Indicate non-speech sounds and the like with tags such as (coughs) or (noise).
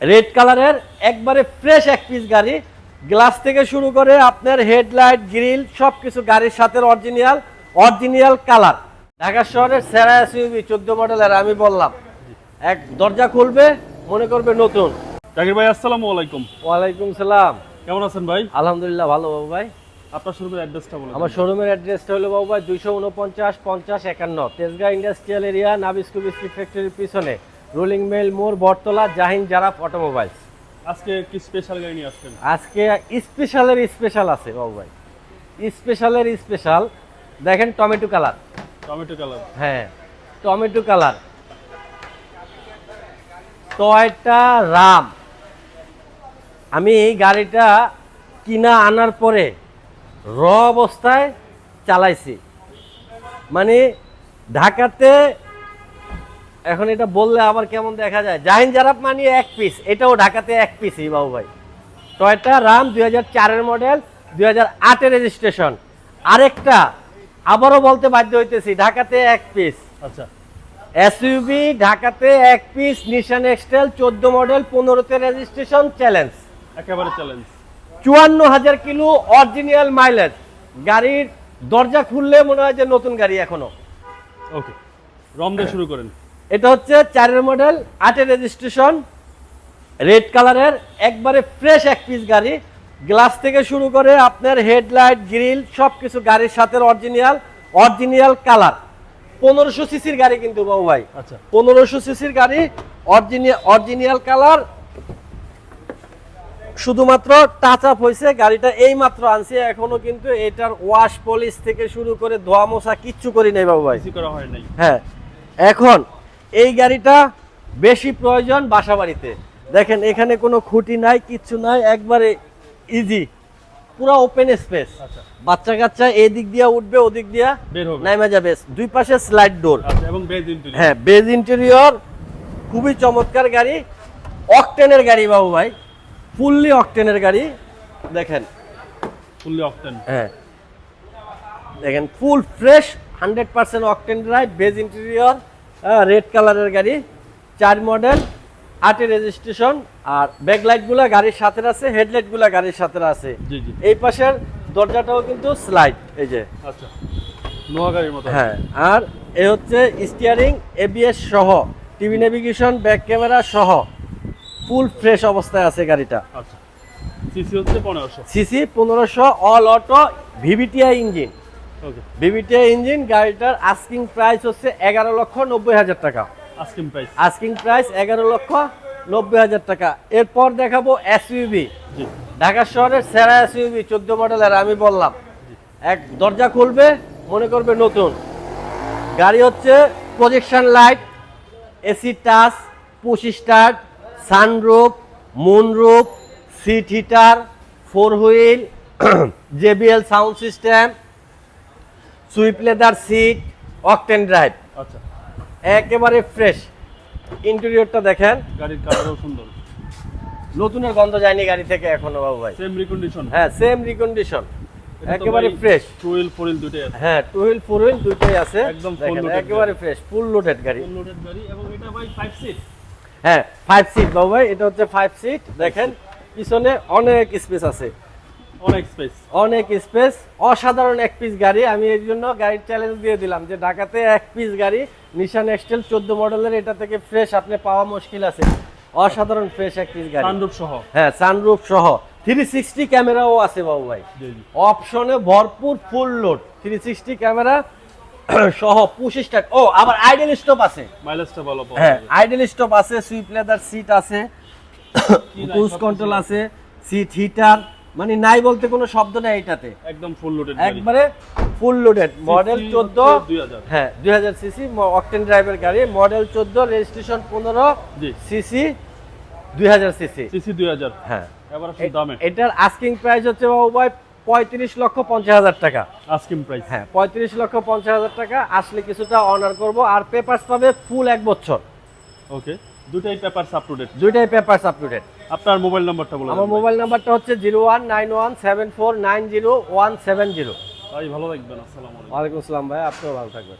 Red কালারের একবারে fresh এক পিস গাড়ি। গ্লাস থেকে শুরু করে আপনার হেডলাইট গ্রিল সব কিছু গাড়ির সাথে অরিজিনাল অরিজিনাল কালার ঢাকা শহরের সেরা এসইউভি চোদ্দ মডেলের আমি বললাম। এক দরজা খুলবে মনে করবে নতুন। জাকির ভাই আসসালামু আলাইকুম। ওয়ালাইকুম সালাম। কেমন আছেন ভাই? আলহামদুলিল্লাহ ভালো বাবু ভাই। আপনার শোরুমের অ্যাড্রেসটা বলুন আমার শোরুমের অ্যাড্রেসটা হলো বাবু ভাই দুইশো উনপঞ্চাশ পঞ্চাশ একান্ন। Tejgaon industrial area Nabisco biscuit ফ্যাক্টরির পিছনে। রোলিং মেল মোর বটতলা জাহিন জারাফ অটোমোবাইলস। আজকে কি স্পেশাল গাড়ি নিয়ে আসছেন? আজকে স্পেশালের স্পেশাল আছে বাবু ভাই। স্পেশালের স্পেশাল দেখেন টমেটো কালার। Tomato colour. হ্যাঁ টমেটো কালার। Toyota Raum. আমি এই গাড়িটা কিনা আনার পরে র অবস্থায় চালাইছি। মানে ঢাকাতে এখন এটা বললে আবার কেমন দেখা যায়? জাহিন জারাপ মানে এক পিস এটাও ঢাকাতে এক পিসই বাবু ভাই। টয়টা রাম দুই হাজার চারের মডেল দুই হাজার রেজিস্ট্রেশন আরেকটা আবারও বলতে বাধ্য হইতেছি ঢাকাতে এক পিস আচ্ছা। এসইউভি ঢাকাতে এক পিস নিশান এক্সটেল চোদ্দ মডেল পনেরোতে রেজিস্ট্রেশন চ্যালেঞ্জ একেবারে চ্যালেঞ্জ চুয়ান্ন হাজার কিলো অরিজিনাল মাইলেজ গাড়ির দরজা খুললে মনে হয় যে নতুন গাড়ি এখনও। ওকে রম দিয়ে শুরু করেন। এটা হচ্ছে চারের মডেল আটের রেজিস্ট্রেশন রেড কালারের একবারে ফ্রেশ এক পিস গাড়ি। গ্লাস থেকে শুরু করে আপনার হেডলাইট গ্রিল সব কিছু গাড়ির সাথে অরিজিনাল অরিজিনাল কালার পনেরোশো সিসির গাড়ি কিন্তু বাবু ভাই। আচ্ছা। পনেরোশো সিসির গাড়ি অরিজিনাল অরিজিনাল কালার শুধুমাত্র টাচ আপ হয়েছে গাড়িটা এই মাত্র আনছি এখনও কিন্তু এটার ওয়াশ পলিশ থেকে শুরু করে ধোয়া মোছা কিচ্ছু করি নাই বাবু ভাই। কিছু করা হয় নাই। হ্যাঁ। এখন এই গাড়িটা বেশি প্রয়োজন বাসা বাড়িতে দেখেন এখানে কোনো খুঁটি নাই কিচ্ছু নাই একবারে ইজি পুরো ওপেন স্পেস আচ্ছা। বাচ্চা কাচ্চা এদিক দিয়ে উঠবে ওদিক দিয়ে বের হবে। নাইমা যাবে। দুই পাশে স্লাইড ডোর আচ্ছা এবং বেজ ইন্টেরিয়র হ্যাঁ বেজ ইন্টেরিয়র খুবই চমৎকার গাড়ি। অকটেনের গাড়ি বাবু ভাই। ফুললি অকটেনের গাড়ি। দেখেন। ফুললি অকটেন হ্যাঁ। দেখেন full fresh hundred percent octane drive beige interior red কালারের গাড়ি চার মডেল আটের রেজিস্ট্রেশন আর ব্যাকলাইটগুলো গাড়ির সাথে আছে হেডলাইটগুলো গাড়ির সাথে আছে। এই পাশের দরজাটাও কিন্তু স্লাইড এই যে। আচ্ছা নোয়া গাড়ির মতো। হ্যাঁ আর এ হচ্ছে স্টিয়ারিং এবিএস সহ টিভি নেভিগেশন ব্যাক ক্যামেরা সহ ফুল ফ্রেশ অবস্থায় আছে গাড়িটা। আচ্ছা সিসি হচ্ছে পনেরোশো। সিসি পনেরোশো all auto VVTI engine VVTI engine গাড়িটার আস্কিং প্রাইস হচ্ছে এগারো লক্ষ নব্বই হাজার টাকা। আস্কিং প্রাইস আস্কিং প্রাইস এগারো লক্ষ নব্বই হাজার টাকা। এরপর দেখাবো এসইউবি ঢাকা শহরের সেরা এসইউবি চোদ্দ মডেলের আমি বললাম। এক দরজা খুলবে মনে করবে নতুন। গাড়ি হচ্ছে projection light AC touch push start sunroof moonroof seat heater four wheel JBL sound system sweep leather seat octane drive আচ্ছা। একেবারে ফ্রেশ ইন্টেরিয়রটা দেখেন। গাড়ির কালারও সুন্দর। নতুনের গন্ধ যায়নি গাড়ি থেকে এখনও বাবু ভাই। সেম রিকন্ডিশন হ্যাঁ সেম রিকন্ডিশন একেবারে fresh two wheel four wheel দুটোই আছে। হ্যাঁ টু হুইল ফোর হুইল দুটোই আছে একদম একেবারে ফ্রেশ ফুল লোডেড গাড়ি। ফুল লোডেড গাড়ি এবং এটা ভাই ফাইভ সিট হ্যাঁ ফাইভ সিট বাবু ভাই এটা হচ্ছে ফাইভ সিট দেখেন পিছনে অনেক স্পেস আছে। অনেক স্পেস অনেক স্পেস অসাধারণ এক পিস গাড়ি। আমি এর জন্য গাড়ির চ্যালেঞ্জ দিয়ে দিলাম যে ঢাকাতে এক পিস গাড়ি নিশান এক্সটেল চোদ্দ মডেলের এটা থেকে ফ্রেশ আপনি পাওয়া মুশকিল আছে। অসাধারণ ফ্রেশ এক পিস গাড়ি। সানরুফ সহ। হ্যাঁ সানরুফ সহ। থ্রি সিক্সটি ক্যামেরাও আছে বাবু ভাই। অপশনে ভরপুর full load three sixty camera সহ পুশ স্টার্ট ও আবার আইডেল স্টপ আছে। মাইলেজটা ভালো হ্যাঁ আইডেল স্টপ আছে সুইপ লেদার সিট আছে। (coughs) ক্রুজ কন্ট্রোল আছে সিট হিটার মানে নাই বলতে কোনো শব্দ নেই এটাতে একদম ফুল লোডেড একবারে ফুল লোডেড মডেল চোদ্দ দুই হাজার। হ্যাঁ দুই হাজার সিসি অকটেন ড্রাইভের গাড়ি মডেল চোদ্দ রেজিস্ট্রেশন পনেরো জি। সিসি দুই হাজার সিসি সিসি দুই হাজার। হ্যাঁ। এবার আসুন দামে। এটার আস্কিং প্রাইস হচ্ছে ভাই পঁয়ত্রিশ লক্ষ পঞ্চাশ হাজার টাকা। আস্কিং প্রাইস হ্যাঁ পঁয়ত্রিশ লক্ষ পঞ্চাশ হাজার টাকা। আসলে কিছুটা অনার করব আর পেপারস পাবে ফুল এক বছর। ওকে দুটাই পেপারস আপ টু ডেট দুইটাই পেপারস আপ টু ডেট আপনার মোবাইল নাম্বারটা বলুন আমার মোবাইল নাম্বারটা হচ্ছে zero one nine one seven four nine zero one seven zero. ভাই ভালো থাকবেন আসসালামু আলাইকুম। ওয়ালাইকুম আসসালাম ভাই আপনিও ভালো থাকবেন।